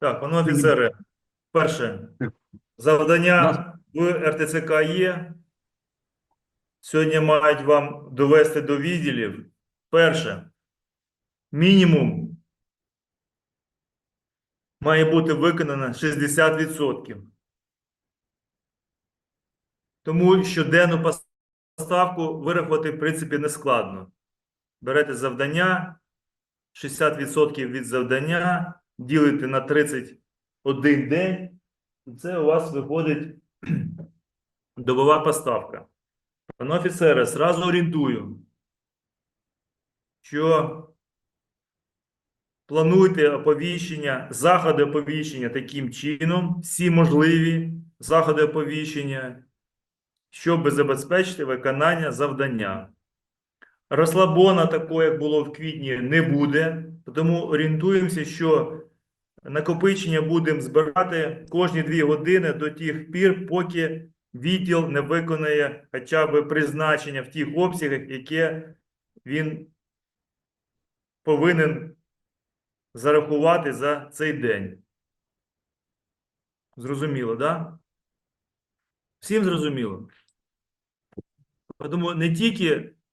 Так, пане офіцере, перше, завдання в РТЦК є. Сьогодні мають вам довести до відділів. Перше, мінімум має бути виконано 60%. Тому щоденну поставку вирахувати, в принципі, не складно. Берете завдання, 60% від завдання, ділите на 31 день, це у вас виходить добова поставка. Пане офіцере, зразу орієнтую, що плануйте оповіщення, заходи оповіщення таким чином, всі можливі заходи оповіщення, щоб забезпечити виконання завдання. Розслабона такого, як було в квітні, не буде, тому орієнтуємося, що накопичення будемо збирати кожні дві години до тих пір, поки відділ не виконає хоча б призначення в тих обсягах, яке він повинен зарахувати за цей день. Зрозуміло, так? Да? Всім зрозуміло? Тому не тільки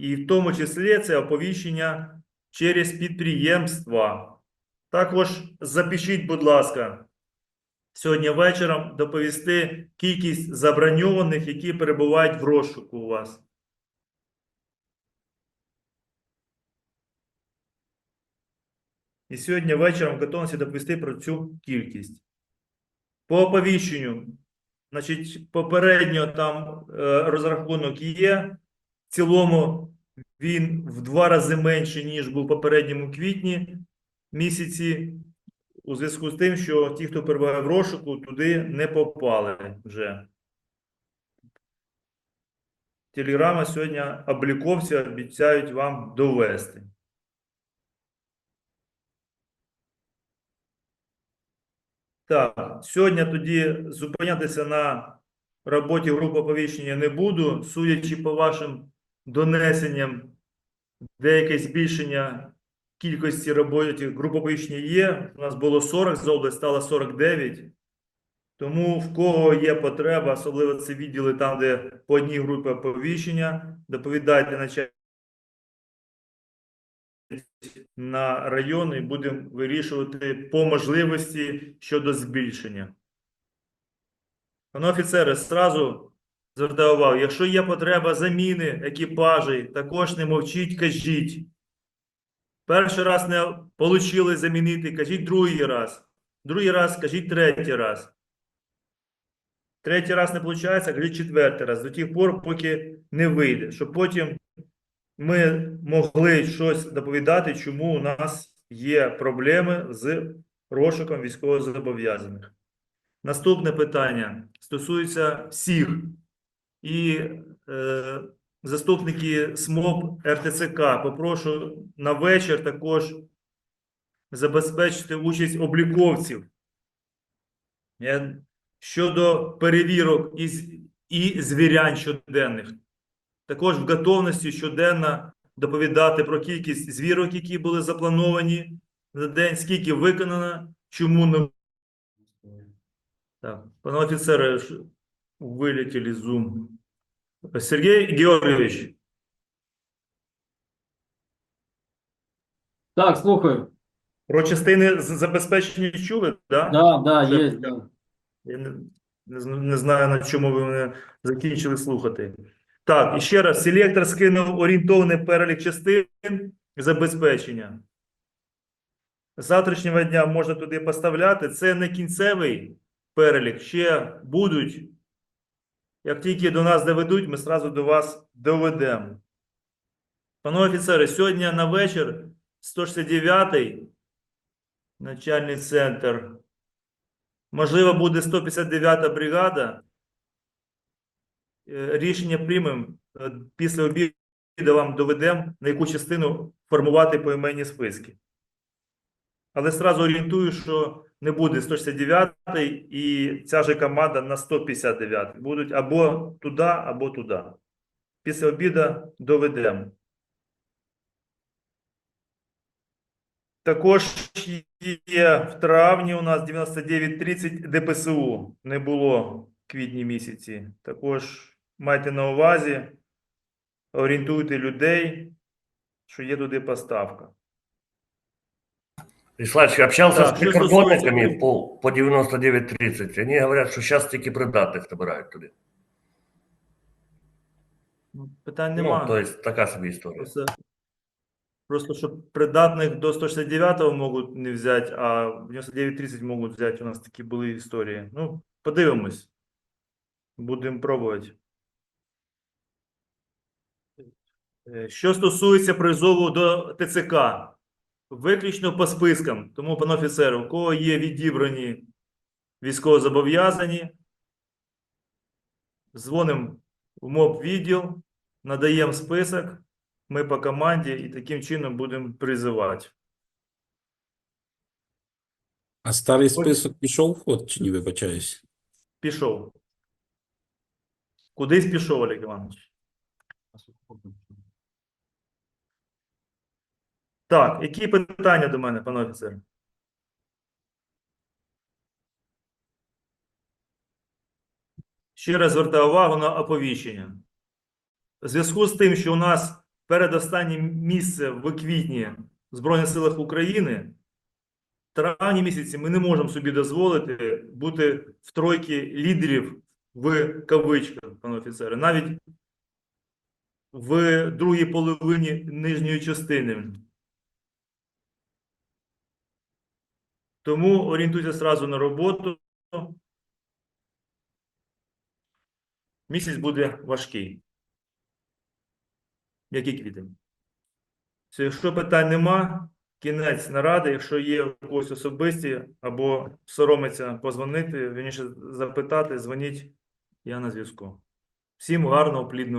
І в тому числі це оповіщення через підприємства. Також запишіть, будь ласка, сьогодні вечором доповісти кількість заброньованих, які перебувають в розшуку у вас. І сьогодні вечором готовності доповісти про цю кількість. По оповіщенню, значить, попередньо там е, розрахунок є. В цілому він в два рази менший, ніж був в попередньому квітні місяці, у зв'язку з тим, що ті, хто перебуває в розшуку, туди не попали вже. Телеграма сьогодні обліковці обіцяють вам довести. Так, сьогодні тоді зупинятися на роботі групи оповіщення не буду, судячи по вашим донесенням, деяке збільшення кількості роботи груп оповіщення є. У нас було 40 за область, стало 49. Тому в кого є потреба, особливо це відділи там, де по одній групі оповіщення, доповідайте начальнику на район і будемо вирішувати по можливості щодо збільшення. Пане офіцере, зразу звертаю увагу, якщо є потреба заміни екіпажей, також не мовчіть, кажіть. Перший раз не отримали замінити, кажіть другий раз. Другий раз, кажіть третій раз. Третій раз не виходить, кажіть четвертий раз. До тих пор, поки не вийде. Щоб потім ми могли щось доповідати, чому у нас є проблеми з розшуком військовозобов'язаних. Наступне питання стосується всіх. І е, заступники СМОП РТЦК попрошу на вечір також забезпечити участь обліковців. Е, Щодо перевірок і, і звірянь щоденних. Також в готовності щоденно доповідати про кількість звірок, які були заплановані за день, скільки виконано, чому не так, пане офіцере, ж- вилетіли з Zoom. Сергій Георгійович, Так, слухаю. про частини забезпечення чули, так? Да, да, Це- є, да. Я не, не, не знаю, на чому ви мене закінчили слухати. Так, і ще раз, селектор скинув орієнтовний перелік частин забезпечення. З завтрашнього дня можна туди поставляти. Це не кінцевий перелік, ще будуть. Як тільки до нас доведуть, ми зразу до вас доведемо. Панове офіцери, сьогодні на вечір 169-й начальний центр. Можливо, буде 159-та бригада. Е, Рішення приймемо. Е, Після обіду вам доведемо, на яку частину формувати поіменні списки. Але сразу орієнтую, що не буде 169 і ця же команда на 159. Будуть або туди, або туди. Після обіду доведемо. Також є в травні у нас 99.30 ДПСУ. Не було в квітні місяці. Також майте на увазі, орієнтуйте людей, що є туди поставка. Вячеславович, общался Так, с що прикордонниками по, по 99.30. Они говорят, что сейчас тільки придатних набирають туди. Ну, Питань нема. Ну, то есть така собі історія. Просто, просто щоб придатних до 169-го можуть не взяти, а в 99-30 можуть взяти. У нас такі були історії. Ну, подивимось. Будемо пробувати. Що стосується призову до ТЦК, виключно по спискам. Тому, пане офіцер, у кого є відібрані військовозобов'язані, дзвонимо в МОБ відділ, надаємо список, ми по команді і таким чином будемо призивати. А старий список пішов в ход, чи не вибачаюсь? Пішов. Кудись пішов, Олег Іванович. Так, які питання до мене, пане офіцер? Ще раз звертаю увагу на оповіщення. В зв'язку з тим, що у нас передостаннє місце в квітні в Збройних силах України, в травні місяці ми не можемо собі дозволити бути в тройці лідерів в кавичках, пане офіцере, навіть в другій половині нижньої частини. Тому орієнтуйся зразу на роботу. Місяць буде важкий. Як і квітень. Якщо питань нема, кінець наради, якщо є когось особисті або соромиться позвонити, вірніше запитати, дзвоніть, я на зв'язку. Всім гарного, плідного.